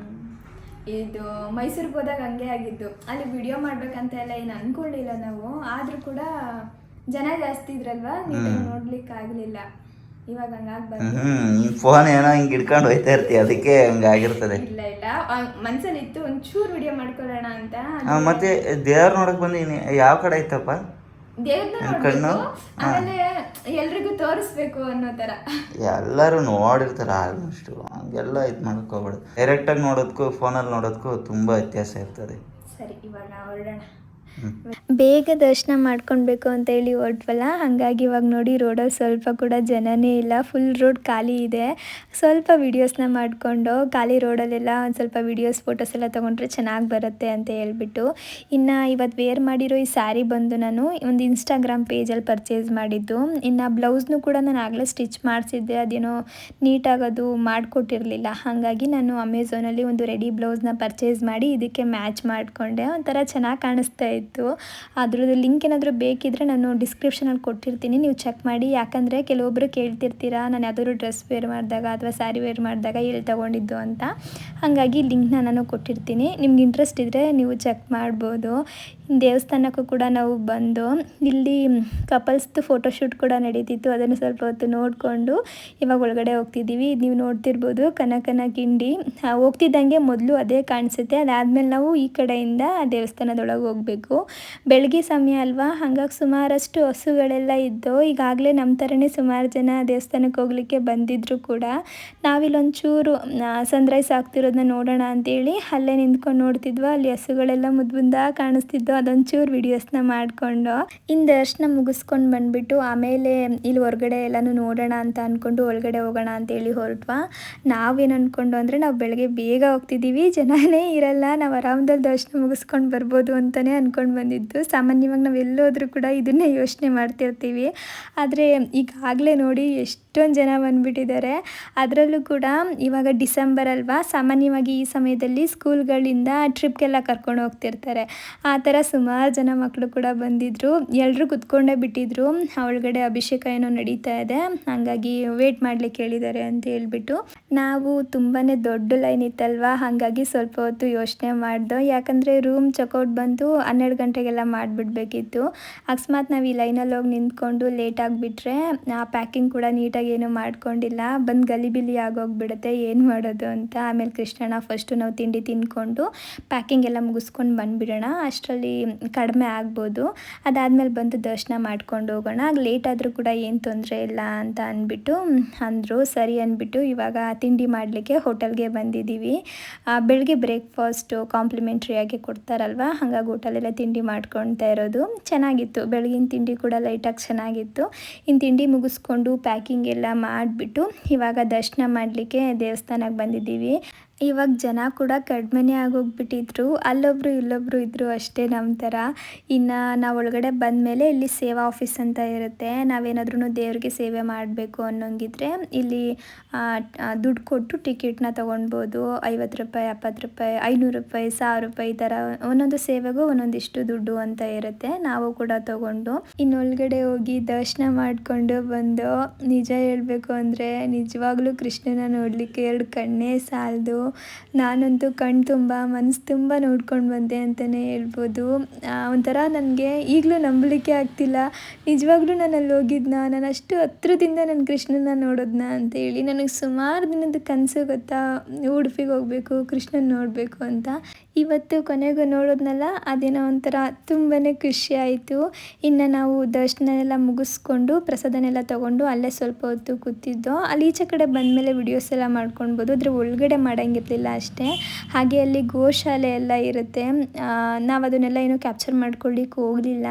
ಇದು ಮೈಸೂರು ಹೋದಾಗ ಹಂಗೆ ಆಗಿತ್ತು ಅಲ್ಲಿ ವಿಡಿಯೋ ಮಾಡ್ಬೇಕಂತ ಎಲ್ಲ ಏನು ಅನ್ಕೊಂಡಿಲ್ಲ ನಾವು. ಆದರೂ ಕೂಡ ಜನ ಜಾಸ್ತಿ ಇದ್ರಲ್ವಾ? ನೋಡ್ಲಿಕ್ಕೆ ಆಗ್ಲಿಲ್ಲ ಇವಾಗ ಹಂಗಾಗಿ ಬಂದು ಫೋನ್ ಏನೋ ಹಿಂಗೆ ಹಿಡ್ಕೊಂಡು ಹೋಯ್ತಾ ಇರ್ತೀವಿ ಅದಕ್ಕೆ ಹಂಗಾಗಿರ್ತದೆ ಇಲ್ಲ ಇಲ್ಲ. ಮನ್ಸಲ್ಲಿ ಇತ್ತು ಒಂಚೂರು ವಿಡಿಯೋ ಮಾಡ್ಕೊಳ್ಳೋಣ ಅಂತ. ಮತ್ತೆ ದೇವ್ರ ನೋಡಕ್ ಬಂದೀನಿ ಯಾವ ಕಡೆ ಐತಪ್ಪ ಕಣ್ಣು? ಎಲ್ರಿಗೂ ತೋರಿಸ್ಬೇಕು ಅನ್ನೋ ತರ ಎಲ್ಲರೂ ನೋಡಿರ್ತಾರೆ ಆಲ್ಮೋಸ್ಟ್. ಹಂಗೆಲ್ಲ ಇದು ಮಾಡಕ್ ಹೋಗ್ಬೇಡ. ಡೈರೆಕ್ಟಾಗಿ ನೋಡೋದಕ್ಕೂ ಫೋನಲ್ಲಿ ನೋಡೋದಕ್ಕೂ ತುಂಬಾ ವ್ಯತ್ಯಾಸ ಇರ್ತದೆ. ಸರಿ ಇವಾಗ ಹೊರಡೋಣ. ಬೇಗ ದರ್ಶನ ಮಾಡ್ಕೊಳ್ಬೇಕು ಅಂತ ಹೇಳಿ ಹೊರಟ್ವಲ್ಲ, ಹಾಗಾಗಿ ಇವಾಗ ನೋಡಿ ರೋಡಲ್ಲಿ ಸ್ವಲ್ಪ ಕೂಡ ಜನನೇ ಇಲ್ಲ ಫುಲ್ ರೋಡ್ ಖಾಲಿ ಇದೆ. ಸ್ವಲ್ಪ ವೀಡಿಯೋಸ್ನ ಮಾಡಿಕೊಂಡು ಖಾಲಿ ರೋಡಲ್ಲೆಲ್ಲ ಒಂದು ಸ್ವಲ್ಪ ವೀಡಿಯೋಸ್ ಫೋಟೋಸ್ ಎಲ್ಲ ತೊಗೊಂಡ್ರೆ ಚೆನ್ನಾಗಿ ಬರುತ್ತೆ ಅಂತ ಹೇಳ್ಬಿಟ್ಟು. ಇನ್ನು ಇವತ್ತು ವೇರ್ ಮಾಡಿರೋ ಈ ಸ್ಯಾರಿ ಬಂದು ನಾನು ಒಂದು ಇನ್ಸ್ಟಾಗ್ರಾಮ್ ಪೇಜಲ್ಲಿ ಪರ್ಚೇಸ್ ಮಾಡಿದ್ದು. ಇನ್ನು ಬ್ಲೌಸ್ನು ಕೂಡ ನಾನು ಆಗಲೇ ಸ್ಟಿಚ್ ಮಾಡಿಸಿದ್ದೆ, ಅದೇನೋ ನೀಟಾಗೋದು ಮಾಡಿಕೊಟ್ಟಿರಲಿಲ್ಲ. ಹಾಗಾಗಿ ನಾನು ಅಮೆಝಾನಲ್ಲಿ ಒಂದು ರೆಡಿ ಬ್ಲೌಸ್ನ ಪರ್ಚೇಸ್ ಮಾಡಿ ಇದಕ್ಕೆ ಮ್ಯಾಚ್ ಮಾಡಿಕೊಂಡೆ. ಒಂಥರ ಚೆನ್ನಾಗಿ ಕಾಣಿಸ್ತಾ ಇತ್ತು. ಅದ್ರದ್ದು ಲಿಂಕ್ ಏನಾದರೂ ಬೇಕಿದ್ದರೆ ನಾನು ಡಿಸ್ಕ್ರಿಪ್ಷನಲ್ಲಿ ಕೊಟ್ಟಿರ್ತೀನಿ. ನೀವು ಚೆಕ್ ಮಾಡಿ. ಯಾಕಂದರೆ ಕೆಲವೊಬ್ಬರು ಕೇಳ್ತಿರ್ತೀರಾ, ನಾನು ಯಾವ್ದಾದ್ರು ಡ್ರೆಸ್ ವೇರ್ ಮಾಡಿದಾಗ ಅಥವಾ ಸ್ಯಾರಿ ವೇರ್ ಮಾಡಿದಾಗ ಎಲ್ಲಿ ತೊಗೊಂಡಿದ್ದು ಅಂತ. ಹಾಗಾಗಿ ಲಿಂಕ್ನ ನಾನು ಕೊಟ್ಟಿರ್ತೀನಿ. ನಿಮ್ಗೆ ಇಂಟ್ರೆಸ್ಟ್ ಇದ್ದರೆ ನೀವು ಚೆಕ್ ಮಾಡ್ಬೋದು. ದೇವಸ್ಥಾನಕ್ಕೂ ಕೂಡ ನಾವು ಬಂದು, ಇಲ್ಲಿ ಕಪಲ್ಸ್ದು ಫೋಟೋಶೂಟ್ ಕೂಡ ನಡೀತಿತ್ತು. ಅದನ್ನು ಸ್ವಲ್ಪ ಹೊತ್ತು ನೋಡಿಕೊಂಡು ಇವಾಗ ಒಳಗಡೆ ಹೋಗ್ತಿದ್ದೀವಿ. ನೀವು ನೋಡ್ತಿರ್ಬೋದು, ಕನಕನ ಕಿಂಡಿ. ಹೋಗ್ತಿದ್ದಂಗೆ ಮೊದಲು ಅದೇ ಕಾಣಿಸುತ್ತೆ. ಅದಾದಮೇಲೆ ನಾವು ಈ ಕಡೆಯಿಂದ ದೇವಸ್ಥಾನದೊಳಗೆ ಹೋಗಬೇಕು. ಬೆಳಗ್ಗೆ ಸಮಯ ಅಲ್ವಾ? ಹಂಗಾಗಿ ಸುಮಾರಷ್ಟು ಹಸುಗಳೆಲ್ಲ ಇದ್ದು, ಈಗಾಗಲೇ ನಮ್ಮ ಥರನೇ ಸುಮಾರು ಜನ ದೇವಸ್ಥಾನಕ್ಕೆ ಹೋಗ್ಲಿಕ್ಕೆ ಬಂದಿದ್ರು ಕೂಡ. ನಾವಿಲ್ಲೊಂಚೂರು ಸನ್ರೈಸ್ ಆಗ್ತಿರೋದನ್ನ ನೋಡೋಣ ಅಂತೇಳಿ ಅಲ್ಲೇ ನಿಂತ್ಕೊಂಡು ನೋಡ್ತಿದ್ವು, ಅಲ್ಲಿ ಹಸುಗಳೆಲ್ಲ ಮುದ್ದು ಮುಂದ ಕಾಣಿಸ್ತಿದ್ದು, ಅದೊಂಚೂರು ವಿಡಿಯೋಸ್ನ ಮಾಡಿಕೊಂಡು. ಇನ್ನು ದರ್ಶನ ಮುಗಿಸ್ಕೊಂಡು ಬಂದ್ಬಿಟ್ಟು ಆಮೇಲೆ ಇಲ್ಲಿ ಹೊರಗಡೆ ಎಲ್ಲನೂ ನೋಡೋಣ ಅಂತ ಅಂದ್ಕೊಂಡು ಒಳಗಡೆ ಹೋಗೋಣ ಅಂತೇಳಿ ಹೊರಟ್ವಾ. ನಾವೇನು ಅಂದ್ಕೊಂಡು ಅಂದರೆ ನಾವು ಬೆಳಗ್ಗೆ ಬೇಗ ಹೋಗ್ತಿದ್ದೀವಿ ಜನನೇ ಇರಲ್ಲ, ನಾವು ಆರಾಮದಲ್ಲಿ ದರ್ಶನ ಮುಗಿಸ್ಕೊಂಡು ಬರ್ಬೋದು ಅಂತಲೇ ಅಂದ್ಕೊಂಡು ಬಂದಿದ್ದು. ಸಾಮಾನ್ಯವಾಗಿ ನಾವು ಎಲ್ಲೋದ್ರೂ ಕೂಡ ಇದನ್ನೇ ಯೋಚನೆ ಮಾಡ್ತಿರ್ತೀವಿ. ಆದರೆ ಈಗಾಗಲೇ ನೋಡಿ ಎಷ್ಟೊಂದು ಜನ ಬಂದ್ಬಿಟ್ಟಿದ್ದಾರೆ ಅದರಲ್ಲೂ ಕೂಡ ಇವಾಗ ಡಿಸೆಂಬರ್ ಅಲ್ವಾ, ಸಾಮಾನ್ಯವಾಗಿ ಈ ಸಮಯದಲ್ಲಿ ಸ್ಕೂಲ್ಗಳಿಂದ ಟ್ರಿಪ್ಗೆಲ್ಲ ಕರ್ಕೊಂಡು ಹೋಗ್ತಿರ್ತಾರೆ. ಆ ಥರ ಸುಮಾರು ಜನ ಮಕ್ಕಳು ಕೂಡ ಬಂದಿದ್ದರು ಎಲ್ಲರೂ ಕುತ್ಕೊಂಡೇ ಬಿಟ್ಟಿದ್ರು. ಅವಳಗಡೆ ಅಭಿಷೇಕ ಏನೋ ನಡೀತಾ ಇದೆ. ಹಾಗಾಗಿ ವೇಟ್ ಮಾಡ್ಲಿಕ್ಕೆ ಹೇಳಿದ್ದಾರೆ ಅಂತ ಹೇಳ್ಬಿಟ್ಟು. ನಾವು ತುಂಬಾ ದೊಡ್ಡ ಲೈನ್ ಇತ್ತಲ್ವಾ? ಹಾಗಾಗಿ ಸ್ವಲ್ಪ ಹೊತ್ತು ಯೋಚನೆ ಮಾಡ್ದೋ. ಯಾಕಂದರೆ ರೂಮ್ ಚೆಕ್ಔಟ್ ಬಂದು ಹನ್ನೆರಡು ಗಂಟೆಗೆಲ್ಲ ಮಾಡಿಬಿಡ್ಬೇಕಿತ್ತು. ಅಕಸ್ಮಾತ್ ನಾವು ಈ ಲೈನಲ್ಲಿ ಹೋಗಿ ನಿಂತ್ಕೊಂಡು ಲೇಟ್ ಆಗಿಬಿಟ್ರೆ, ಆ ಪ್ಯಾಕಿಂಗ್ ಕೂಡ ನೀಟಾಗಿ ಏನೂ ಮಾಡ್ಕೊಂಡಿಲ್ಲ. ಬಂದು ಗಲಿಬಿಲಿ ಆಗೋಗ್ಬಿಡುತ್ತೆ, ಏನು ಮಾಡೋದು ಅಂತ. ಆಮೇಲೆ ಕೃಷ್ಣಣ್ಣ ಫಸ್ಟು ನಾವು ತಿಂಡಿ ತಿಂದ್ಕೊಂಡು ಪ್ಯಾಕಿಂಗ್ ಎಲ್ಲ ಮುಗಿಸ್ಕೊಂಡು ಬಂದುಬಿಡೋಣ. ಅಷ್ಟರಲ್ಲಿ ಕಡಿಮೆ ಆಗ್ಬೋದು. ಅದಾದಮೇಲೆ ಬಂದು ದರ್ಶನ ಮಾಡ್ಕೊಂಡು ಹೋಗೋಣ. ಆಗ ಲೇಟ್ ಆದರೂ ಕೂಡ ಏನು ತೊಂದರೆ ಇಲ್ಲ ಅಂತ ಅಂದ್ಬಿಟ್ಟು ಅಂದರು. ಸರಿ ಅಂದ್ಬಿಟ್ಟು ಇವಾಗ ತಿಂಡಿ ಮಾಡಲಿಕ್ಕೆ ಹೋಟೆಲ್ಗೆ ಬಂದಿದ್ದೀವಿ ಬೆಳಗ್ಗೆ ಬ್ರೇಕ್ಫಾಸ್ಟು ಕಾಂಪ್ಲಿಮೆಂಟ್ರಿಯಾಗಿ ಕೊಡ್ತಾರಲ್ವ? ಹಾಗಾಗಿ ಹೋಟೆಲೆಲ್ಲ ತಿಂಡಿ ಮಾಡ್ಕೊಳ್ತಾ ಇರೋದು. ಚೆನ್ನಾಗಿತ್ತು. ಬೆಳಗಿನ ತಿಂಡಿ ಕೂಡ ಲೈಟಾಗಿ ಚೆನ್ನಾಗಿತ್ತು. ಇನ್ನು ತಿಂಡಿ ಮುಗಿಸ್ಕೊಂಡು ಪ್ಯಾಕಿಂಗ್ ಎಲ್ಲ ಮಾಡಿಬಿಟ್ಟು ಇವಾಗ ದರ್ಶನ ಮಾಡಲಿಕ್ಕೆ ದೇವಸ್ಥಾನಕ್ಕೆ ಬಂದಿದ್ದೀವಿ. ಇವಾಗ ಜನ ಕೂಡ ಕಡಿಮೆನೇ ಆಗೋಗ್ಬಿಟ್ಟಿದ್ರು. ಅಲ್ಲೊಬ್ರು ಇಲ್ಲೊಬ್ರು ಇದ್ದರು ಅಷ್ಟೇ ನಮ್ಮ ಥರ. ಇನ್ನು ನಾವು ಒಳಗಡೆ ಬಂದಮೇಲೆ ಇಲ್ಲಿ ಸೇವಾ ಆಫೀಸ್ ಅಂತ ಇರುತ್ತೆ. ನಾವೇನಾದ್ರೂ ದೇವ್ರಿಗೆ ಸೇವೆ ಮಾಡಬೇಕು ಅನ್ನೋಂಗಿದ್ರೆ ಇಲ್ಲಿ ದುಡ್ಡು ಕೊಟ್ಟು ಟಿಕೆಟ್ನ ತೊಗೊಳ್ಬೋದು ಐವತ್ತು ರೂಪಾಯಿ ಎಪ್ಪತ್ತು ರೂಪಾಯಿ, ಐನೂರು ರೂಪಾಯಿ, ಸಾವಿರ ರೂಪಾಯಿ ಈ ಥರ ಒಂದೊಂದು ಸೇವೆಗೂ ಒಂದೊಂದಿಷ್ಟು ದುಡ್ಡು ಅಂತ ಇರುತ್ತೆ. ನಾವು ಕೂಡ ತಗೊಂಡು ಇನ್ನೊಳಗಡೆ ಹೋಗಿ ದರ್ಶನ ಮಾಡಿಕೊಂಡು ಬಂದು ನಿಜ ಹೇಳಬೇಕು ಅಂದರೆ ನಿಜವಾಗ್ಲೂ ಕೃಷ್ಣನ ನೋಡಲಿಕ್ಕೆ ಎರಡು ಕಣ್ಣೇ ಸಾಲದು. ನಾನಂತೂ ಕಣ್ಣು ತುಂಬ ಮನಸ್ಸು ತುಂಬ ನೋಡ್ಕೊಂಡು ಬಂದೆ ಅಂತಲೇ ಹೇಳ್ಬೋದು. ಒಂಥರ ನನಗೆ ಈಗಲೂ ನಂಬಲಿಕ್ಕೆ ಆಗ್ತಿಲ್ಲ. ನಿಜವಾಗ್ಲೂ ನಾನು ಅಲ್ಲಿ ಹೋಗಿದ್ನ, ನಾನು ಅಷ್ಟು ಹತ್ರದಿಂದ ನಾನು ಕೃಷ್ಣನ ನೋಡೋದ್ನ ಅಂತೇಳಿ ನನಗೆ ಸುಮಾರು ದಿನದ ಕನಸು ಗೊತ್ತಾ, ಉಡುಪಿಗೆ ಹೋಗಬೇಕು, ಕೃಷ್ಣನ ನೋಡಬೇಕು ಅಂತ. ಇವತ್ತು ಕೊನೆಗೂ ನೋಡೋದ್ನಲ್ಲ, ಅದೇನೋ ಒಂಥರ ತುಂಬಾ ಖುಷಿ ಆಯಿತು. ಇನ್ನು ನಾವು ದರ್ಶನ ಎಲ್ಲ ಮುಗಿಸ್ಕೊಂಡು ಪ್ರಸಾದನೆಲ್ಲ ತೊಗೊಂಡು ಅಲ್ಲೇ ಸ್ವಲ್ಪ ಹೊತ್ತು ಕೂತಿದ್ದೋ, ಅಲ್ಲಿ ಈಚೆ ಕಡೆ ಬಂದಮೇಲೆ ವಿಡಿಯೋಸ್ ಎಲ್ಲ ಮಾಡ್ಕೊಳ್ಬೋದು, ಅದ್ರ ಒಳಗಡೆ ಮಾಡೋಂಗಿರ್ಲಿಲ್ಲ ಅಷ್ಟೇ. ಹಾಗೆ ಅಲ್ಲಿ ಗೋಶಾಲೆ ಎಲ್ಲ ಇರುತ್ತೆ. ನಾವು ಅದನ್ನೆಲ್ಲ ಏನು ಕ್ಯಾಪ್ಚರ್ ಮಾಡ್ಕೊಳ್ಳಿಕ್ಕೆ ಹೋಗಲಿಲ್ಲ.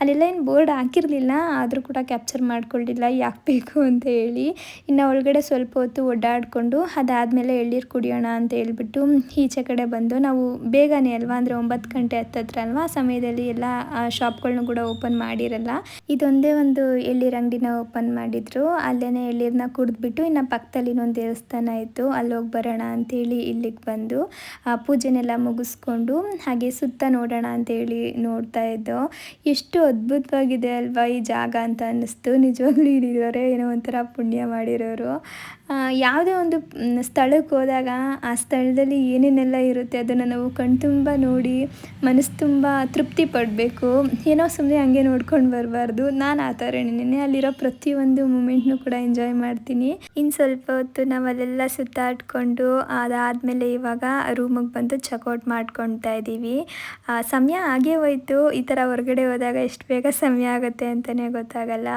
ಅಲ್ಲೆಲ್ಲ ಏನು ಬೋರ್ಡ್ ಹಾಕಿರಲಿಲ್ಲ, ಆದರೂ ಕೂಡ ಕ್ಯಾಪ್ಚರ್ ಮಾಡ್ಕೊಳ್ಳಿಲ್ಲ ಯಾಕೆ ಬೇಕು ಅಂತ ಹೇಳಿ. ಇನ್ನು ಒಳಗಡೆ ಸ್ವಲ್ಪ ಹೊತ್ತು ಓಡಾಡಿಕೊಂಡು ಅದಾದಮೇಲೆ ಎಳ್ನೀರು ಕುಡಿಯೋಣ ಅಂತ ಹೇಳ್ಬಿಟ್ಟು ಈಚೆ ಕಡೆ ಬಂದು ನಾವು ಬೇಗನೆ ಅಲ್ವಾ, ಅಂದರೆ ಒಂಬತ್ತು ಗಂಟೆ ಹತ್ತತ್ರ ಅಲ್ವಾ ಸಮಯದಲ್ಲಿ ಎಲ್ಲ ಶಾಪ್ಗಳನ್ನೂ ಕೂಡ ಓಪನ್ ಮಾಡಿರಲ್ಲ. ಇದೊಂದೇ ಒಂದು ಎಳ್ಳೀರು ಅಂಗಡಿನ ಓಪನ್ ಮಾಡಿದ್ರು. ಅಲ್ಲೇ ಎಳ್ಳೀರನ್ನ ಕುಡಿದ್ಬಿಟ್ಟು ಇನ್ನು ಪಕ್ಕದಲ್ಲಿ ಇನ್ನೊಂದು ದೇವಸ್ಥಾನ ಇತ್ತು ಅಲ್ಲಿ ಹೋಗಿ ಬರೋಣ ಅಂತೇಳಿ ಇಲ್ಲಿಗೆ ಬಂದು ಪೂಜೆನೆಲ್ಲ ಮುಗಿಸ್ಕೊಂಡು ಹಾಗೆ ಸುತ್ತ ನೋಡೋಣ ಅಂತೇಳಿ ನೋಡ್ತಾ ಇದ್ದೋ. ಎಷ್ಟು ಅದ್ಭುತವಾಗಿದೆ ಅಲ್ವಾ ಈ ಜಾಗ ಅಂತ ಅನ್ನಿಸ್ತು. ನಿಜವಾಗ್ಲೂ ಇಲ್ಲಿರೋರೆ ಏನೋ ಒಂಥರ ಪುಣ್ಯ ಮಾಡಿರೋರು. ಯಾವುದೇ ಒಂದು ಸ್ಥಳಕ್ಕೆ ಹೋದಾಗ ಆ ಸ್ಥಳದಲ್ಲಿ ಏನೇನೆಲ್ಲ ಇರುತ್ತೆ ಅದನ್ನು ನಾವು ಕಣ್ತುಂಬ ನೋಡಿ, ಮನಸ್ಸು ತುಂಬ ತೃಪ್ತಿ ಪಡಬೇಕು. ಏನೋ ಸುಮ್ಮನೆ ಹಂಗೆ ನೋಡ್ಕೊಂಡು ಬರಬಾರ್ದು. ನಾನು ಆ ಥರನೇ ಅಲ್ಲಿರೋ ಪ್ರತಿಯೊಂದು ಮೂಮೆಂಟ್ನು ಕೂಡ ಎಂಜಾಯ್ ಮಾಡ್ತೀನಿ. ಇನ್ನು ಸ್ವಲ್ಪ ಹೊತ್ತು ನಾವು ಅಲ್ಲೆಲ್ಲ ಸುತ್ತಾಡ್ಕೊಂಡು, ಅದಾದಮೇಲೆ ಇವಾಗ ರೂಮಿಗೆ ಬಂದು ಚೆಕ್ಔಟ್ ಮಾಡ್ಕೊತಾ ಇದ್ದೀವಿ. ಸಮಯ ಆಗೇ ಹೋಯ್ತು. ಈ ಥರ ಹೊರಗಡೆ ಹೋದಾಗ ಎಷ್ಟು ಬೇಗ ಸಮಯ ಆಗುತ್ತೆ ಅಂತಲೇ ಗೊತ್ತಾಗಲ್ಲ.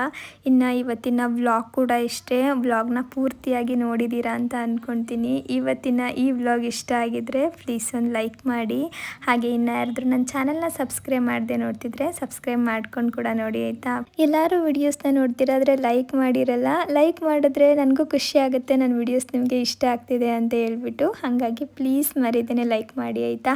ಇನ್ನು ಇವತ್ತಿನ ವ್ಲಾಗ್ ಕೂಡ ಇಷ್ಟೇ. ವ್ಲಾಗ್ನ ಪೂರ್ತಿಯಾಗಿ ನೋಡಿದ್ದೀರಾ ಅಂತ ಅಂದ್ಕೊತೀನಿ ಇವತ್ತಿನ ಈ ವ್ಲಾಗ್ ಇಷ್ಟ ಆಗಿದ್ರೆ ಪ್ಲೀಸ್ ಒಂದು ಲೈಕ್ ಮಾಡಿ. ಹಾಗೆ ಇನ್ನು ಯಾರಾದರೂ ನನ್ನ ಚಾನಲ್ನ ಸಬ್ಸ್ಕ್ರೈಬ್ ಮಾಡದೆ ನೋಡ್ತಿದ್ರೆ ಸಬ್ಸ್ಕ್ರೈಬ್ ಮಾಡ್ಕೊಂಡು ಕೂಡ ನೋಡಿ ಆಯಿತಾ? ಎಲ್ಲರೂ ವಿಡಿಯೋಸ್ನ ನೋಡ್ತಿರಾದರೆ ಲೈಕ್ ಮಾಡಿರಲ್ಲ. ಲೈಕ್ ಮಾಡಿದ್ರೆ ನನಗೂ ಖುಷಿ ಆಗುತ್ತೆ. ನನ್ನ ವಿಡಿಯೋಸ್ ನಿಮಗೆ ಇಷ್ಟ ಆಗ್ತಿದೆ ಅಂತ ಹೇಳ್ಬಿಟ್ಟು. ಹಾಗಾಗಿ ಪ್ಲೀಸ್ ಮರೀದೇನೆ ಲೈಕ್ ಮಾಡಿ ಆಯಿತಾ?